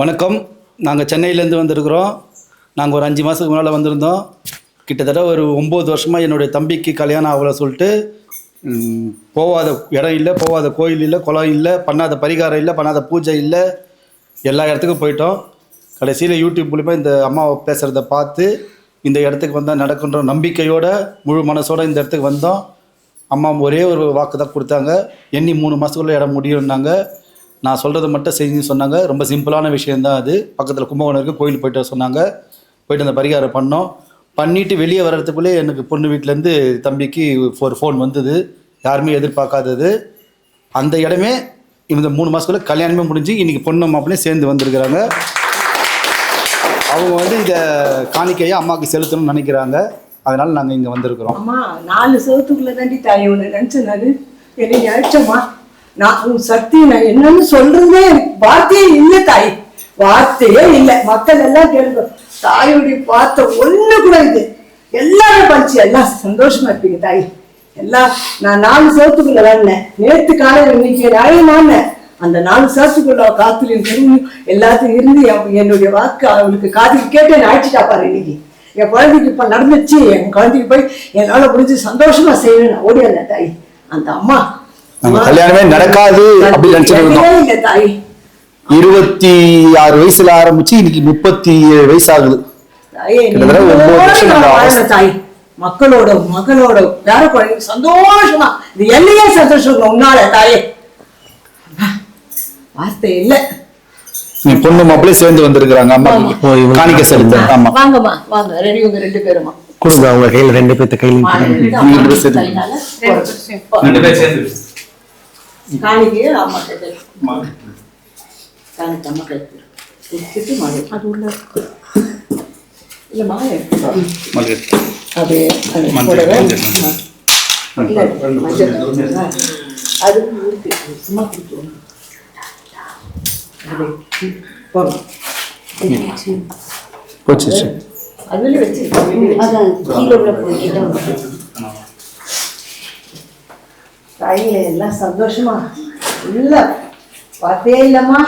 வணக்கம். நாங்கள் சென்னையிலேருந்து வந்திருக்கிறோம். நாங்கள் ஒரு அஞ்சு மாதத்துக்கு முன்னால் வந்திருந்தோம். கிட்டத்தட்ட ஒரு ஒம்பது வருஷமாக என்னுடைய தம்பிக்கு கல்யாணம் ஆகலை சொல்லிட்டு போகாத இடம் இல்லை போகாத கோயில் இல்லை குளம் இல்லை பண்ணாத பரிகாரம் இல்லை பண்ணாத பூஜை இல்லை. எல்லா இடத்துக்கும் போயிட்டோம். கடைசியில் யூடியூப் மூலிமா இந்த அம்மாவை பேசுகிறத பார்த்து இந்த இடத்துக்கு வந்தால் நடக்குன்ற நம்பிக்கையோட முழு மனசோட இந்த இடத்துக்கு வந்தோம். அம்மா ஒரே ஒரு வாக்கு தான் கொடுத்தாங்க. எண்ணி மூணு மாதத்துக்குள்ளே இடம் முடியும்னாங்க. நான் சொல்கிறத மட்டும் செஞ்சு சொன்னாங்க. ரொம்ப சிம்பிளான விஷயந்தான் அது. பக்கத்தில் கும்பகோணம் இருக்குது கோயில் போயிட்டு சொன்னாங்க. போயிட்டு அந்த பரிகாரம் பண்ணோம். பண்ணிவிட்டு வெளியே வர்றதுக்குள்ளே எனக்கு பொண்ணு வீட்டிலேருந்து தம்பிக்கு ஒரு ஃபோன் வந்தது. யாருமே எதிர்பார்க்காதது. அந்த இடமே இந்த மூணு மாதத்துக்குள்ளே கல்யாணமே முடிஞ்சு இன்றைக்கி பொண்ணு மாப்பிள்ளையும் சேர்ந்து வந்திருக்கிறாங்க. அவங்க வந்து இதை காணிக்கையை அம்மாவுக்கு செலுத்தணும்னு நினைக்கிறாங்க. அதனால் நாங்கள் இங்கே வந்திருக்கிறோம். அம்மா நாலு செவத்துக்குள்ள தாண்டி தாய் உன்னை நினைச்சனாரு என்னை நினைச்சம்மா. நான் உன் சக்தி நான் என்னன்னு சொல்றதுனே வார்த்தையே இல்லை தாய். வார்த்தையே இல்லை. மக்கள் எல்லாம் கேளுங்க. தாயுடைய பார்த்த ஒண்ணு கூட இது. எல்லாரும் படிச்சு எல்லாம் சந்தோஷமா இருப்பீங்க தாய். எல்லாம் நான் நாலு செவத்துக்குள்ள வந்தேன். நேற்று காலையில் இன்னைக்கு நியாயமான அந்த நாலு சாத்துக்குள்ள காத்துலையும் தெரியும் எல்லாத்தையும் இருந்து என்னுடைய வாக்கு அவளுக்கு காதுக்கு கேட்டு நான் அழைச்சிட்டா பாரு இன்னைக்கு. என் குழந்தைக்கு இப்ப நடந்துச்சு. என் குழந்தைக்கு போய் என்னால முடிஞ்சு சந்தோஷமா செய்யணும் நான் தாய். அந்த அம்மா நம்ம கல்யாணமே நடக்காது அப்படின்னு நினைச்சிட்டு இருந்தோம். இருபத்தி ஆறு வயசுல ஆரம்பிச்சு இன்னைக்கு முப்பத்தி ஏழு வயசு ஆகுது. மக்களோட மகளோட பேர குழந்தைங்க சந்தோஷமா. இது என்னையே சந்தோஷம் உன்னால தாயே. வார்த்தை இல்லை. நீ பொண்ணு மாப்பிள்ளை சேர்ந்து வந்திருக்கிறாங்க அம்மா. காணிக்க செலுத்த ஆமா. வாங்கம்மா வாங்க. ரெடி உங்க ரெண்டு பேருமா கொடுங்க அவங்க கையில ரெண்டு பேர்த்த கையில நீங்க ரெண்டு பேர் சேர்ந்து. அது அது மஞ்சள், போடவே மஞ்சள், ஆ. இல்ல, மஞ்சள். ஆ. அது ஊத்தி, சும்மா கொடுத்துருவோம் அது போதும். போச்சு சரி. அதுல வச்சு அதான் கீழே உள்ள போய் தாயே எல்லாம் சந்தோஷமா? இல்லை பார்த்தே இல்லைம்மா.